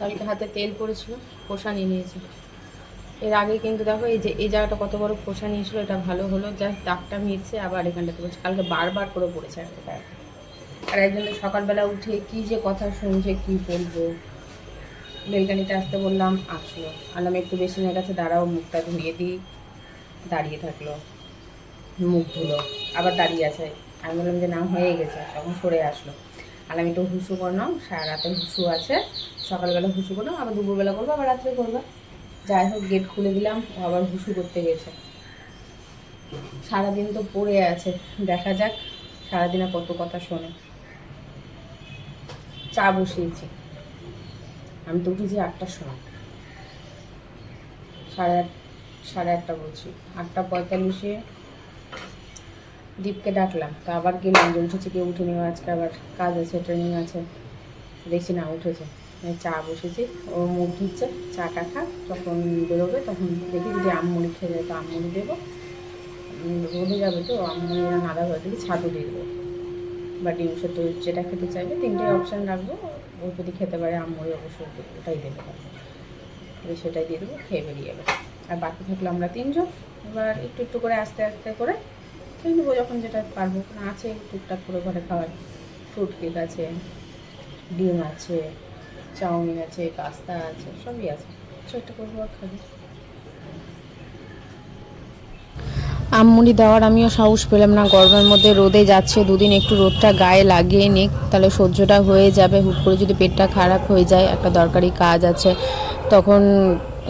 কালকে হাতে তেল পড়েছিল, খোসা নিয়ে নিয়েছি এর আগে কিন্তু দেখো এই যে, এই জায়গাটা কত বড় খোসা নিয়েছিল, এটা ভালো হলো। জাস্ট দাগটা মিটছে, আবার এখানটাতে পড়ছে কালকে বারবার করে পড়েছে একটা। আর একজন সকালবেলা উঠে কি যে কথা শুনছে, কি বলব? বেলকানিতে আসতে বললাম, আসলো। আলাম একটু বেসিনের কাছে দাঁড়াও, মুখটা ধুয়ে দিই। দাঁড়িয়ে থাকল, মুখ ধুলো, আবার দাঁড়িয়ে আছে। আমি বললাম যে না, হয়ে গেছে, তখন সরে আসলো। আর আমি তো হুসু করলাম সারা রাতে হুসু আছে। সকালবেলা হুসু করলাম আবার দুপুরবেলা করব, আবার রাত্রে করব। যাই হোক গেট খুলে দিলাম, ও আবার হুসু করতে গেছে। সারাদিন তো পড়ে আছে, দেখা যাক, সারাদিনে কত কথা শোনে। চা বসিয়েছি। আমি তো উঠেছি আটটার সময়। সাড়ে আট, সাড়ে আটটা বলছি। আটটা পঁয়তাল্লিশে দীপকে ডাকলাম। তো আবার গেলাম যে উঠেছে? কেউ উঠে আজকে আবার কাজ আছে ট্রেনিং আছে। দেখছি না, উঠেছে। চা বসেছি, ও মুখ ধুচ্ছে, চাটা খা যখন বেরোবে তখন দেখি যদি আমমুড়ি খেয়ে যায় তো আমমুড়ি দেবো। রোদে যাবে তো আমমুড়ি নাদা হয়ে দিকে ছাতু দিয়ে দেবো। বা ডিম সেদ্ধ যেটা খেতে চাইবে তিনটে অপশান রাখব। ও যদি খেতে পারে আমমুড়ি অবশ্যই ওটাই দেবে। সেটাই দিয়ে দেবো, খেয়ে বেরিয়ে যাবে। আর বাকি থাকল আমরা তিনজন। এবার একটু একটু করে আস্তে আস্তে করে খেয়ে নেব যখন যেটা পারব। আছে, টুকটাক করে ঘরে খাওয়ার ফ্রুট কেক আছে, ডিম আছে, চাউমিন আছে পাস্তা আছে, সবই আছে। ছোট্ট করব আর খাব। আমমুড়ি দেওয়ার আমিও সাহস পেলাম না, গরমের মধ্যে রোদে যাচ্ছে, দুদিন একটু রোদটা গায়ে লাগিয়ে নিক, তাহলে সহ্যটা হয়ে যাবে। হুট করে যদি পেটটা খারাপ হয়ে যায়, একটা দরকারি কাজ আছে, তখন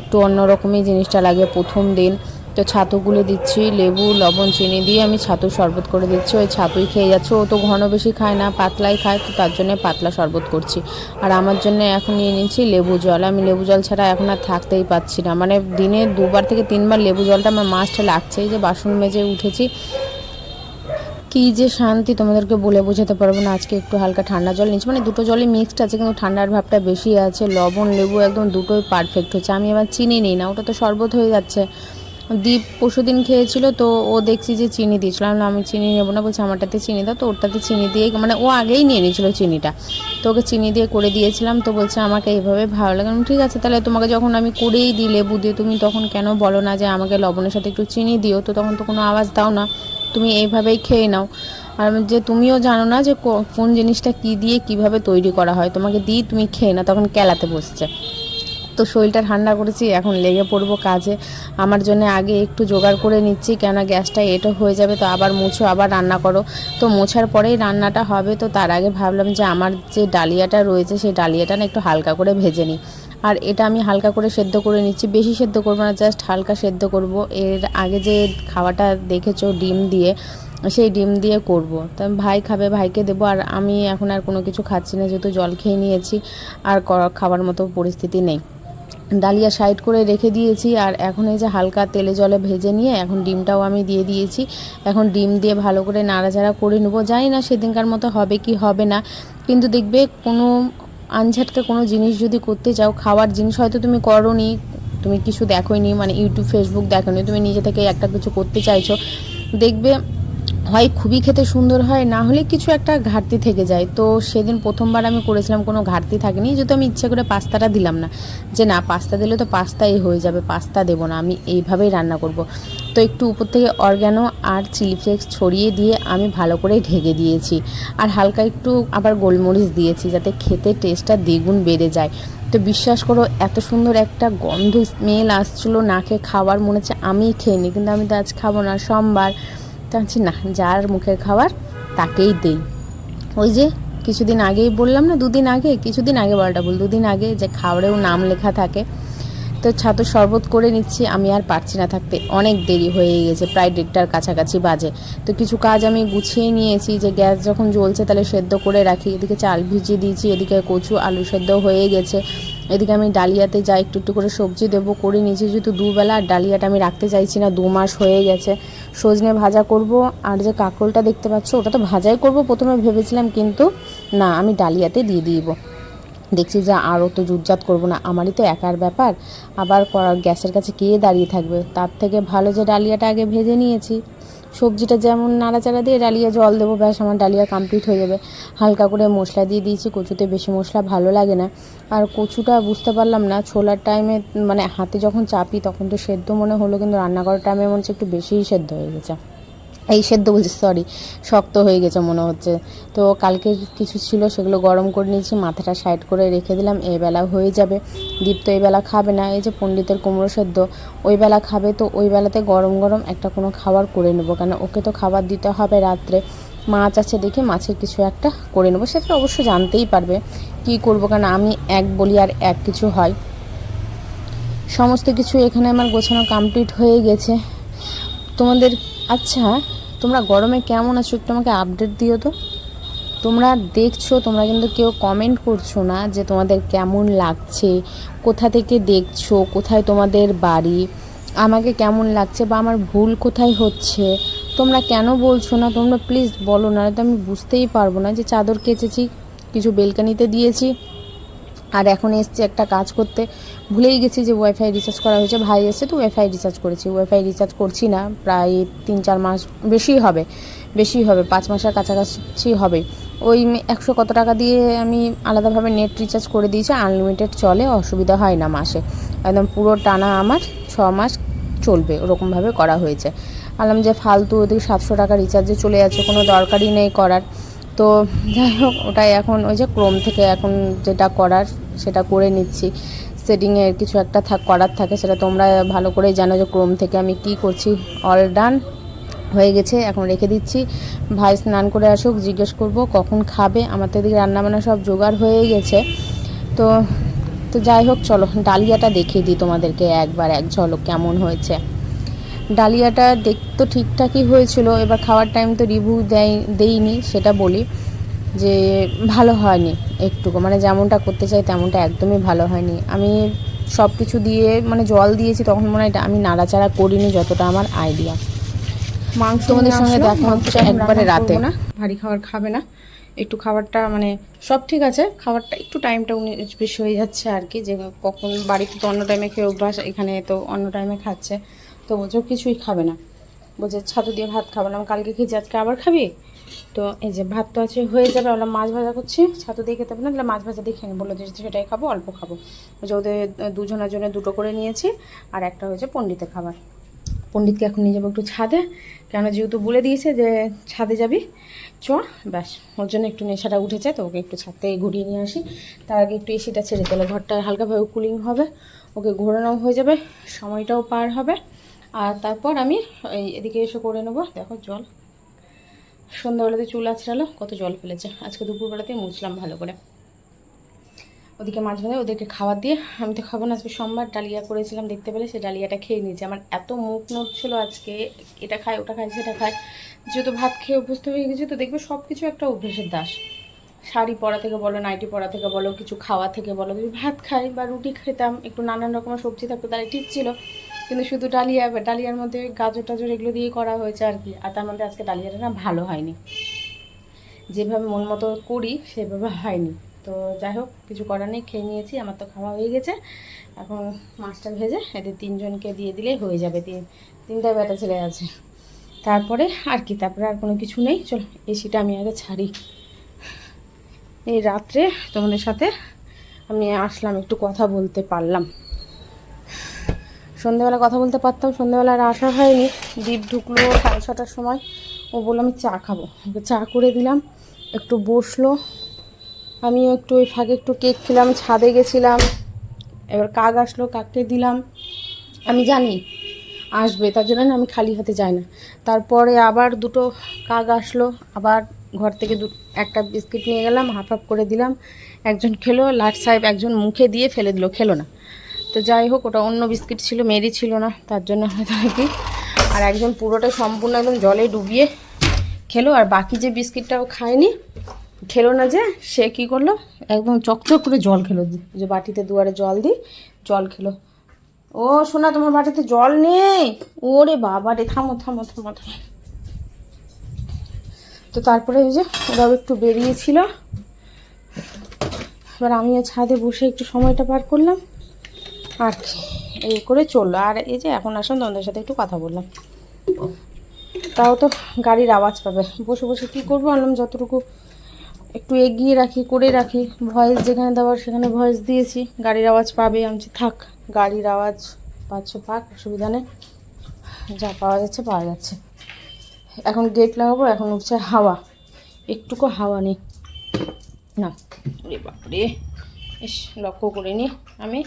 একটু অন্যরকমই জিনিসটা লাগে প্রথম দিন। তো ছাতুগুলো দিচ্ছি, লেবু, লবণ, চিনি দিয়ে আমি ছাতু শরবত করে দিচ্ছি। ওই ছাতুই খেয়ে যাচ্ছে। ও তো ঘন বেশি খায় না, পাতলাই খায়, তো তার জন্য পাতলা শরবত করছি। আর আমার জন্য এখন নিয়ে নিচ্ছি লেবু জল। আমি লেবু জল ছাড়া এখন আর থাকতেই পাচ্ছি না। মানে দিনে দুবার থেকে তিনবার লেবু জলটা আমার মাস্ট লাগছে এই যে বাসন মেজে উঠেছি। কি যে শান্তি তোমাদেরকে বলে বোঝাতে পারব না। আজকে একটু হালকা ঠান্ডা জল নিচ্ছি মানে দুটো জলই মিক্সড আছে, কিন্তু ঠান্ডার ভাবটা বেশি আছে। লবণ, লেবু একদম দুটোই পারফেক্ট হচ্ছে আমি আবার চিনি নিই না, ওটা তো শরবত হয়ে যাচ্ছে। দীপ পরশুদিন খেয়েছিল, তো ও দেখছি যে চিনি দিয়েছিল। আমি চিনি নেব না। বলছে, আমারটাতে চিনি দাও। তো ওরটাতে চিনি দিয়ে মানে ও আগেই নিয়ে নিয়েছিল চিনিটা। তো ওকে চিনি দিয়ে করে দিয়েছিলাম, তো বলছে, আমাকে এইভাবে ভালো লাগে ঠিক আছে, তাহলে তোমাকে যখন আমি করেই দিই লেবু দিয়ে, তুমি তখন কেন বলো না যে আমাকে লবণের সাথে একটু চিনি দিও? তো তখন তো কোনো আওয়াজ দাও না। তুমি এইভাবেই খেয়ে নাও। আর যে তুমিও জানো না যে কোন জিনিসটা কি দিয়ে কীভাবে তৈরি করা হয়, তোমাকে দিই, তুমি খেয়ে না তখন কেলাতে বসছে। তো শরীরটা ঠান্ডা করেছি, এখন লেগে পড়ব কাজে। আমার জন্য আগে একটু জোগাড় করে নিচ্ছি, কেননা গ্যাসটা এটো হয়ে যাবে, তো আবার মুছো, আবার রান্না করো। তো মোছার পরেই রান্নাটা হবে, তো তার আগে ভাবলাম যে আমার যে ডালিয়াটা রয়েছে, সেই ডালিয়াটা না একটু হালকা করে ভেজে নিই। আর এটা আমি হালকা করে সেদ্ধ করে নিচ্ছি, বেশি সেদ্ধ করব না, জাস্ট হালকা সেদ্ধ করব। এর আগে যে খাওয়াটা দেখেছ, ডিম দিয়ে, সেই ডিম দিয়ে করব। তো ভাই খাবে, ভাইকে দেবো, আর আমি এখন আর কোনো কিছু খাচ্ছি না, যেহেতু জল খেয়ে নিয়েছি, আর খাবার মতো পরিস্থিতি নেই। ডালিয়া সাইড করে রেখে দিয়েছি আর এখন এই যে হালকা তেলে জলে ভেজে নিয়ে এখন ডিমটাও আমি দিয়ে দিয়েছি। এখন ডিম দিয়ে ভালো করে নাড়াচাড়া করে নেব। জানি না সেদিনকার মতো হবে কি হবে না, কিন্তু দেখবে কোনো আনঝাটকে কোনো জিনিস যদি করতে চাও খাওয়ার জিনিস হয়তো তুমি করোনি, তুমি কিছু দেখোনি মানে ইউটিউব, ফেসবুক দেখোনি, তুমি নিজে থেকে একটা কিছু করতে চাইছো, দেখবে হয়, খুবই খেতে সুন্দর হয়, না হলে কিছু একটা ঘাটতি থেকে যায়। তো সেদিন প্রথমবার আমি করেছিলাম, কোনো ঘাটতি থাকেনি, যেহেতু আমি ইচ্ছে করে পাস্তাটা দিলাম না। যে না, পাস্তা দিলে তো পাস্তাই হয়ে যাবে, পাস্তা দেবো না, আমি এইভাবেই রান্না করব। তো একটু উপর থেকে অর্গ্যানো আর চিলি ফ্লেক্স ছড়িয়ে দিয়ে আমি ভালো করে ঢেকে দিয়েছি। আর হালকা একটু আবার গোলমরিচ দিয়েছি, যাতে খেতে টেস্টটা দ্বিগুণ বেড়ে যায়। তো বিশ্বাস করো, এত সুন্দর একটা গন্ধ স্মেল আসছিল নাকে খাওয়ার মনে হচ্ছে আমিই খেয়ে নিই কিন্তু আমি তো আজ খাব না, সোমবার। বলছি না, যার মুখের খাবার তাকেই দেই। ওই যে কিছুদিন আগেই বললাম না, দুদিন আগে, কিছুদিন আগে বলাটা বল, দুদিন আগে যে খাবারেও নাম লেখা থাকে তো ছাতু শরবত করে নিচ্ছি, আমি আর পারছি না থাকতে। অনেক দেরি হয়ে গেছে, প্রায় দেড়টার কাছাকাছি বাজে। তো কিছু কাজ আমি গুছিয়ে নিয়েছি, যে গ্যাস যখন জ্বলছে তাহলে সেদ্ধ করে রাখি। এদিকে চাল ভিজিয়ে দিয়েছি, এদিকে কচু আলু সেদ্ধ হয়ে গেছে। এদিকে আমি ডালিয়াতে যাই একটু একটু করে সবজি দেবো করে নিয়েছি, যেহেতু দুবেলা আর ডালিয়াটা আমি রাখতে চাইছি না দু মাস হয়ে গেছে। সজনে ভাজা করব, আর যে কাঁকরোলটা দেখতে পাচ্ছ, ওটা তো ভাজাই করব প্রথমে ভেবেছিলাম, কিন্তু না, আমি ডালিয়াতে দিয়ে দিব। দেখছি যে আরও তো জুটজাত করব না। আমারই তো একার ব্যাপার। আবার গ্যাসের কাছে কে দাঁড়িয়ে থাকবে? তার থেকে ভালো যে ডালিয়াটা আগে ভেজে নিয়েছি। সবজিটা যেমন নাড়াচাড়া দিয়ে ডালিয়া জল দেবো, ব্যাস আমার ডালিয়া কমপ্লিট হয়ে যাবে। হালকা করে মশলা দিয়ে দিয়েছি, কচুতে বেশি মশলা ভালো লাগে না। আর কচুটা বুঝতে পারলাম না, ছোলার টাইমে মানে হাতে যখন চাপি, তখন তো সেদ্ধ মনে হলো, কিন্তু রান্না করার টাইমে মনে হচ্ছে একটু বেশিই সেদ্ধ হয়ে গেছে। এই সেদ্ধ বলছি সরি শক্ত হয়ে গেছে মনে হচ্ছে। তো কালকে কিছু ছিল, সেগুলো গরম করে নিয়েছি, মাথাটা সাইড করে রেখে দিলাম, এই বেলা হয়ে যাবে। দীপ তো এই বেলা খাবে না, এই যে পণ্ডিতের কুমড়ো সেদ্ধ, ওই বেলা খাবে, তো ওই বেলাতে গরম গরম একটা কোনো খাবার করে নেব, কেন ওকে তো খাবার দিতে হবে রাত্রে। মাছ আছে দেখে মাছের কিছু একটা করে নেব, সেটা অবশ্য জানতেই পারবে কি করব, কেন আমি এক বলি আর এক কিছু হয়। সমস্ত কিছু এখানে আমার গোছানো কমপ্লিট হয়ে গেছে। তোমাদের আচ্ছা তোমরা গরমে কেমন আছো একটু আমাকে আপডেট দিও তো। তোমরা দেখছ, তোমরা কিন্তু কেউ কমেন্ট করছ না যে তোমাদের কেমন লাগছে, কোথা থেকে দেখছ, কোথায় তোমাদের বাড়ি, আমাকে কেমন লাগছে বা আমার ভুল কোথায় হচ্ছে। তোমরা কেন বলছো না? তোমরা প্লিজ বলো না তো আমি বুঝতেই পারব না যে চাদর কেচেছি, কিছু বেলকানিতে দিয়েছি আর এখন এসছে একটা কাজ করতে। ভুলেই গেছি যে ওয়াইফাই রিচার্জ করা হয়েছে। ভাই এসে তো ওয়াইফাই রিচার্জ করেছি। ওয়াইফাই রিচার্জ করছি না। প্রায় তিন চার মাস বেশি হবে। বেশি হবে। পাঁচ মাসের কাছাকাছি হবে। ওই একশো কত টাকা দিয়ে আমি আলাদাভাবে নেট রিচার্জ করে দিয়েছি। আনলিমিটেড চলে, অসুবিধা হয় না মাসে। একদম পুরো টানা আমার ছ মাস চলবে। ওরকমভাবে করা হয়েছে। আলাম যে ফালতু ওদিকে সাতশো টাকা রিচার্জে চলে যাচ্ছে। কোনো দরকারই নেই করার। তো যাই হোক, ওটাই এখন, ওই যে ক্রোম থেকে এখন যেটা করার, সেটা করে নিচ্ছি। সেটিংয়ের কিছু একটা থাক, করার থাকে, সেটা তোমরা ভালো করেই জানো যে ক্রোম থেকে আমি কি করছি। অল ডান হয়ে গেছে, এখন রেখে দিচ্ছি। ভাই স্নান করে আসুক, জিজ্ঞেস করব কখন খাবে। আমার তো এদিকে রান্নাবান্না সব জোগাড় হয়ে গেছে। তো তো যাই হোক, চলো, ডালিয়াটা দেখিয়ে দিই তোমাদেরকে একবার, এক ঝলক কেমন হয়েছে। ডালিয়াটা দেখতে ঠিকঠাকই হয়েছিল এবার খাওয়ার টাইম তো রিভিউ দেয় দেইনি সেটা বলি যে ভালো হয়নি একটুকু মানে যেমনটা করতে চাই তেমনটা একদমই ভালো হয়নি। আমি সব কিছু দিয়ে মানে জল দিয়েছি তখন মনে হয় আমি নাড়াচাড়া করিনি যতটা আমার আইডিয়া মাংস তোমাদের সঙ্গে দেখা মাংস হচ্ছে একবারে রাতে। না। ভারী খাবার খাবে না। একটু খাবারটা মানে সব ঠিক আছে খাবারটা একটু টাইমটা উনি বেশি হয়ে যাচ্ছে আর কি যে কখন বাড়িতে তো অন্য টাইমে খেয়ে অভ্যাস এখানে তো অন্য টাইমে খাচ্ছে। তো বলছো কিছুই খাবে না। বলছে, ছাতু দিয়ে ভাত খাব না। কালকে খেয়েছি, আজকে আবার খাবি? তো এই যে ভাত তো আছে, হয়ে যাবে। ওরা মাছ ভাজা করছি, ছাতু দিয়ে খেতে হবে না তাহলে মাছ ভাজা দিয়ে খেয়ে বলল যে সেটাই খাব, অল্প খাব। যে ওদের দুজনের জন্য দুটো করে নিয়েছি, আর একটা হয়েছে পণ্ডিতের খাবার। পণ্ডিতকে এখন নিয়ে যাব একটু ছাদে। কেন যেহেতু বলে দিয়েছে যে ছাদে যাবি, চ, ব্যাস। ওর জন্য একটু নেশাটা উঠেছে, তো ওকে একটু ছাদ থেকে ঘুরিয়ে নিয়ে আসি। তার আগে একটু এসিটা ছেড়ে দিলে ঘরটা হালকাভাবে কুলিং হবে। ওকে ঘোরানো হয়ে যাবে, সময়টাও পার হবে। আর তারপর আমি এই এদিকে এসে করে নেব। দেখো জল। সন্ধ্যাবেলাতে চুল আছড়ালো, কত জল ফেলেছে। আজকে দুপুরবেলাতে মুছলাম ভালো করে। ওদিকে মাছ ভাজা ওদেরকে খাবার দিয়ে, আমি তো খাব না, আজকে সোমবার ডালিয়া করেছিলাম, দেখতে পেলে সে ডালিয়াটা খেয়ে নিয়েছে। আমার এত মুখ নড়ছিল আজকে, এটা খায়, ওটা খায়, সেটা খায়। যেহেতু ভাত খেয়ে অভ্যস্ত হয়ে গেছি, তো দেখবে সব কিছু একটা অভ্যেসের দাস। শাড়ি পরা থেকে বলো, নাইটি পরা থেকে বলো, কিছু খাওয়া থেকে বলো ভাত খাই বা রুটি খেতাম, একটু নানান রকমের সবজি থাকতো, তাহলে ঠিক ছিল। কিন্তু শুধু ডালিয়া, ডালিয়ার মধ্যে গাজর টাজর এগুলো দিয়ে করা হয়েছে আর কি। আর তার মধ্যে আজকে ডালিয়াটা না ভালো হয়নি। যেভাবে মন মতো করি, সেভাবে হয়নি। তো যাই হোক, কিছু করার নেই, খেয়ে নিয়েছি, আমার তো খাওয়া হয়ে গেছে। এখন মাছটা ভেজে এদের তিনজনকে দিয়ে দিলেই হয়ে যাবে। তিন, তিনটা বেটা ছেলে আছে। তারপরে আর কি, তারপরে আর কোনো কিছু নেই। চলো, এসিটা আমি আগে ছাড়ি। এই রাত্রে তোমাদের সাথে আমি আসলাম, একটু কথা বলতে পারলাম। সন্ধ্যেবেলা কথা বলতে পারতাম, সন্ধ্যেবেলা আর আসা হয়নি। দ্বীপ ঢুকলো সাড়ে ছটার সময়। ও বলল, আমি চা খাব। চা করে দিলাম, একটু বসল। আমিও একটু ওই ফাঁকে একটু কেক খেলাম, ছাদে গেছিলাম। এবার কাক আসলো, কাককে দিলাম। আমি জানি আসবে, তার জন্য আমি খালি হাতে যাই না। তারপরে আবার দুটো কাক আসলো, আবার ঘর থেকে দু, একটা বিস্কিট নিয়ে গেলাম, হাফ হাফ করে দিলাম। একজন খেলো, লাট সাহেব একজন মুখে দিয়ে ফেলে দিল, খেলো না। তো যাই হোক, ওটা অন্য বিস্কিট ছিল মেরি ছিল না, তার জন্য হয়তো আর কি আর একজন পুরোটা সম্পূর্ণ একদম জলে ডুবিয়ে খেলো, আর বাকি যে বিস্কিটটাও খায়নি, খেলো না যে, সে কি করল, একদম চকচক করে জল খেলো, যে বাটিতে দুয়ারে জল দিই, জল খেলো। ও শোনা তোমার বাটিতে জল নেই? ওরে বাবা রে, থামো থামো থামো থামো। তো তারপরে ওই যে ওরাও একটু বেরিয়েছিল। এবার আমিও ছাদে বসে একটু সময়টা পার করলাম। আর কি এই করে চলল। আর এই যে এখন আসলাম তোমাদের সাথে একটু কথা বললাম। তাও তো গাড়ির আওয়াজ পাবে। বসে বসে কী করব আনলাম, যতটুকু একটু এগিয়ে রাখি, করে রাখি। ভয়েস যেখানে দেওয়ার সেখানে ভয়েস দিয়েছি। গাড়ির আওয়াজ পাবে, আমি থাক, গাড়ির আওয়াজ পাচ্ছ পাক অসুবিধা নেই। যা পাওয়া যাচ্ছে পাওয়া যাচ্ছে। এখন গেট লাগাবো, এখন উঠছে হাওয়া। একটুকু হাওয়া নেই। না ওরে বাপরে। ইস, লক্ষ্য করে নি আমি।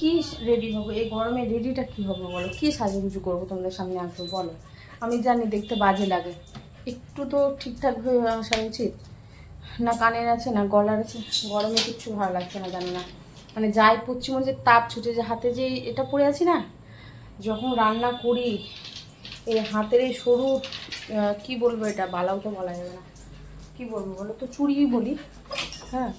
কি রেডি হব? এই গরমে রেডিটা কি হবে বলো? কি সাজুগুজু করব তোমাদের সামনে আসব বলো। আমি জানি দেখতে বাজে লাগে। একটু তো ঠিকঠাক হয়ে আসা উচিত। না কানের আছে, না গলার আছে। গরমে কিচ্ছু ভালো লাগছে না, জানি না। মানে যাই মনে হচ্ছে তাপ ছুটে, যে হাতে যে এটা পরে আছি না, যখন রান্না করি, এই হাতের এই সরু কি বলব এটা? বালাও তো বলা যাবে না। কি বলব বলো? তো চুড়ি বলি। হ্যাঁ?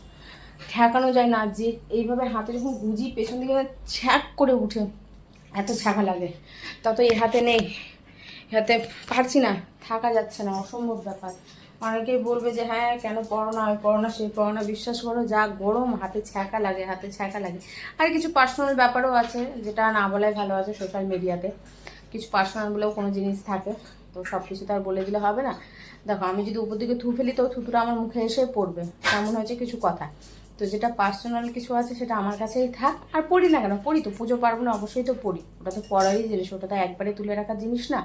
ঠেকানো যায় না, যে এইভাবে হাতে যখন গুজি পেছন দিকে ছ্যাক করে উঠে, এত ছ্যাঁকা লাগে। তত এ হাতে নেই। হাতে পারছি না, থাকা যাচ্ছে না, অসম্ভব ব্যাপার। অনেকেই বলবে যে হ্যাঁ কেন পড়ো না, ওই পড়ো না, সেই পড়ো না, বিশ্বাস করো, যা গরম, হাতে ছ্যাঁকা লাগে, হাতে ছ্যাঁকা লাগে। আর কিছু পার্সোনাল ব্যাপারও আছে, যেটা না বলাই ভালো আছে সোশ্যাল মিডিয়াতে কিছু পার্সোনাল বলেও কোনো জিনিস থাকে, তো সব কিছু তো আর বলে দিলে হবে না। দেখো, আমি যদি উপর দিকে থু ফেলি, তো থুতুটা আমার মুখে এসে পড়বে। এমন হয়েছে কিছু কথা। তো যেটা পার্সোনাল কিছু আছে সেটা আমার কাছেই থাক। আর পড়ি না কেন? পড়ি তো। পুজো পার্বণে অবশ্যই তো পড়ি। ওটা তো পড়ারই জিনিস। ওটা তো একবারে তুলে রাখার জিনিস না।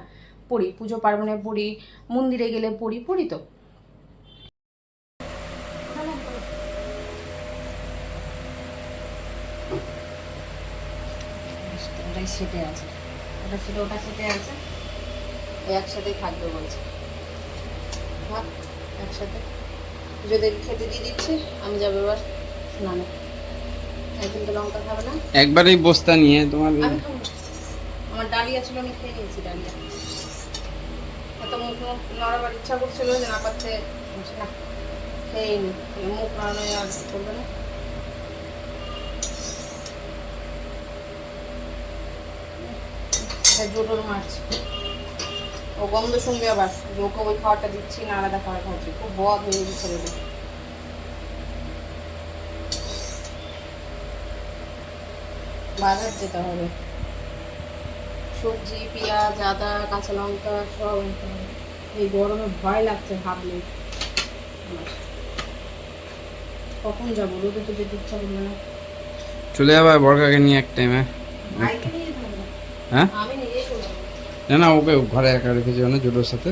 পড়ি। পুজো পার্বণে পড়ি। মন্দিরে গেলে পড়ি। পড়ি তো। ওটাই সেটে আছে। ওটা সেটে ওটা আছে। একসাথে যদি খেতে দিয়ে দিচ্ছি। আমি যাব এবার। স্নানে এখন তো লঙ্কা খাবে না? একবারেই বস্তা নিয়ে তোমার। আমার ডালিয়া ছিল আমি খেয়ে নিয়েছি ডালিয়া। এত মুখ মুখ নড়াবার ইচ্ছা করছিল যে না মুখ নড়ানো আর করবে না। জোটোর মাছ। ও গন্ধ শুনবে আবার। যে ওকে ওই খাবারটা দিচ্ছি না আলাদা খাবার খাচ্ছি। খুব বদ হয়ে গেছে বাজার যেতে হবে। সবজি পেঁয়াজ আদা কাঁচা লঙ্কা সব এই গরমে ভয় লাগছে ভাবলে কখন যাব? রোদে তো যেতে ইচ্ছা করবে না। চলে যাবে বড়কাকে নিয়ে এক টাইমে। হ্যাঁ? যাব। না না ওকে ঘরে একা রেখে যাও না জোটোর সাথে।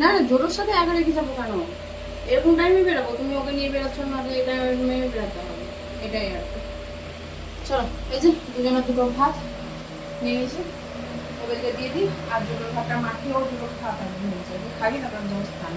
না না জোরের সাথে একা রেখে যাব কেন? এরকম টাইমে বেরোবো। তুমি ওকে নিয়ে বেরোচ্ছ না তো এই টাইমে বেরোতে হবে। এটাই আর চলো, এই যে দুজনের দুটো ভাত নিয়ে নিয়েছি। ওদেরকে দিয়ে দিই, আর দুটো ভাতটা মাখিয়ে ও দুটো ভাত আর নিয়েছে। খাবি না কারণ জোর স্থান